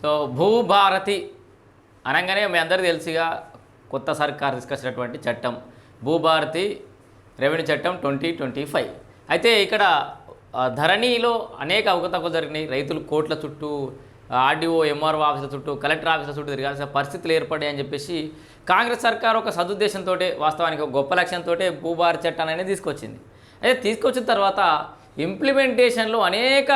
So Bhubharati అనగానే మీ అందరూ తెలుసుగా కొత్త సర్కార్ తీసుకొచ్చినటువంటి చట్టం. భూభారతి రెవెన్యూ చట్టం ట్వంటీ ట్వంటీ ఫైవ్. అయితే ఇక్కడ ధరణిలో అనేక అవకతవకలు జరిగినాయి. రైతులు కోట్ల చుట్టూ ఆర్డీఓ ఎంఆర్ఓ ఆఫీసుల చుట్టూ కలెక్టర్ ఆఫీసుల చుట్టూ తిరగాల్సిన పరిస్థితులు ఏర్పడాయి అని చెప్పేసి కాంగ్రెస్ సర్కార్ ఒక సదుద్దేశంతో వాస్తవానికి ఒక గొప్ప లక్ష్యంతో భూభారతి చట్టాన్ని అనేది తీసుకొచ్చింది. అయితే తీసుకొచ్చిన తర్వాత ఇంప్లిమెంటేషన్లో అనేక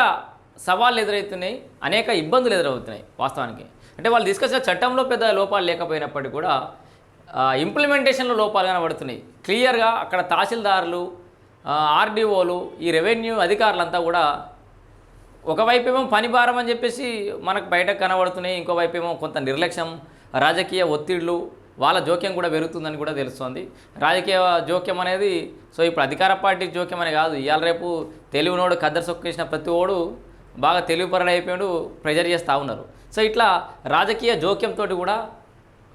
సవాళ్ళు ఎదురవుతున్నాయి అనేక ఇబ్బందులు ఎదురవుతున్నాయి వాస్తవానికి. అంటే వాళ్ళు తీసుకొచ్చిన చట్టంలో పెద్ద లోపాలు లేకపోయినప్పటికీ కూడా ఇంప్లిమెంటేషన్లో లోపాలు కనబడుతున్నాయి. క్లియర్గా అక్కడ తహసీల్దారులు ఆర్డీఓలు ఈ రెవెన్యూ అధికారులంతా కూడా ఒకవైపు ఏమో పని భారం అని చెప్పేసి మనకు బయటకు కనబడుతున్నాయి ఇంకోవైపు ఏమో కొంత నిర్లక్ష్యం రాజకీయ ఒత్తిళ్ళు వాళ్ళ జోక్యం కూడా పెరుగుతుందని కూడా తెలుస్తోంది. రాజకీయ జోక్యం అనేది సో ఇప్పుడు అధికార పార్టీ జోక్యం అనే కాదు ఇవాళ రేపు తెలివినోడు కద్దరు సొక్కేసిన ప్రతి ఓడు బాగా తెలివిపరడు అయిపోయాడు ప్రెజర్ చేస్తూ ఉన్నారు. సో ఇట్లా రాజకీయ జోక్యంతో కూడా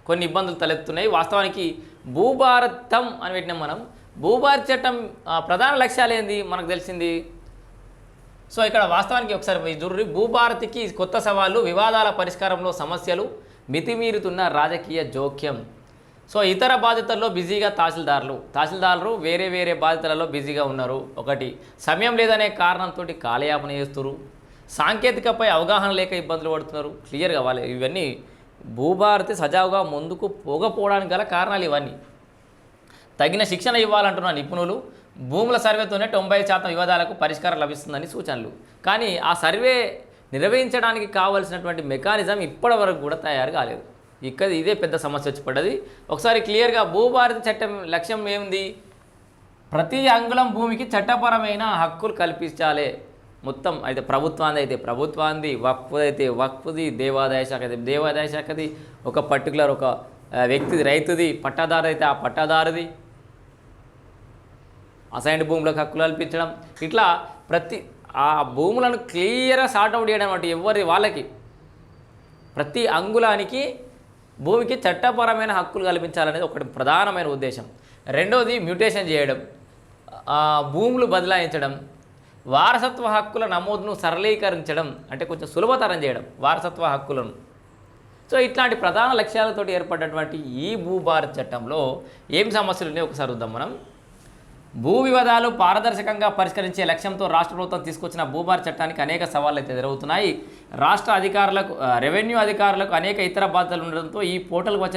కొన్ని ఇబ్బందులు తలెత్తున్నాయి వాస్తవానికి భూభారతం అని పెట్టినాం మనం. భూభారత చట్టం ప్రధాన లక్ష్యాలు ఏంది? మనకు తెలిసింది. సో ఇక్కడ వాస్తవానికి ఒకసారి జుర్రి. భూభారతికి కొత్త సవాళ్ళు వివాదాల పరిష్కారంలో సమస్యలు మితిమీరుతున్న రాజకీయ జోక్యం. సో ఇతర బాధ్యతల్లో బిజీగా తహసీల్దారులు. తహసీల్దారులు వేరే వేరే బాధ్యతలలో బిజీగా ఉన్నారు. ఒకటి సమయం లేదనే కారణంతో కాలయాపన చేస్తున్నారు సాంకేతికపై అవగాహన లేక ఇబ్బందులు పడుతున్నారు. క్లియర్గా వాళ్ళు. ఇవన్నీ భూభారతి సజావుగా ముందుకు పోగపోవడానికి గల కారణాలు ఇవన్నీ. తగిన శిక్షణ ఇవ్వాలంటున్న నిపుణులు భూముల సర్వేతోనే తొంభై శాతం వివాదాలకు పరిష్కారం లభిస్తుందని సూచనలు. కానీ ఆ సర్వే నిర్వహించడానికి కావలసినటువంటి మెకానిజం ఇప్పటి వరకు కూడా తయారు కాలేదు. ఇక్కడ ఇదే పెద్ద సమస్య వచ్చి పడ్డది. ఒకసారి క్లియర్గా భూభారతి చట్టం లక్ష్యం ఏముంది? ప్రతి అంగుళం భూమికి చట్టపరమైన హక్కులు కల్పించాలి. మొత్తం అయితే ప్రభుత్వాన్ని అయితే ప్రభుత్వాన్ని వక్ఫ్ అయితే వక్ఫ్ది దేవాదాయ శాఖ అయితే. దేవాదాయ శాఖది ఒక పర్టికులర్ ఒక వ్యక్తిది రైతుది పట్టాదారు అయితే ఆ పట్టాదారుది. అసైన్ భూములకు హక్కులు కల్పించడం. ఇట్లా ప్రతి ఆ భూములను క్లియర్గా సార్ట్అవుట్ చేయడం అంటే ఎవరి వాళ్ళకి. ప్రతి అంగుళానికి భూమికి చట్టపరమైన హక్కులు కల్పించాలనేది ఒకటి ప్రధానమైన ఉద్దేశం. రెండవది మ్యూటేషన్ చేయడం. భూములు బదలాయించడం. వారసత్వ హక్కుల నమోదును సరళీకరించడం అంటే కొంచెం సులభతరం చేయడం వారసత్వ హక్కులను. సో ఇట్లాంటి ప్రధాన లక్ష్యాలతో ఏర్పడినటువంటి ఈ భూభారత్ చట్టంలో ఏం సమస్యలు ఉన్నాయో ఒకసారి చూద్దాం మనం. భూ వివాదాలు పారదర్శకంగా పరిష్కరించే లక్ష్యంతో రాష్ట్ర ప్రభుత్వం తీసుకొచ్చిన భూభారత్ చట్టానికి అనేక సవాళ్ళు అయితే ఎదురవుతున్నాయి. రాష్ట్ర అధికారులకు రెవెన్యూ అధికారులకు అనేక ఇతర బాధ్యతలు ఉండడంతో ఈ పోర్టల్కి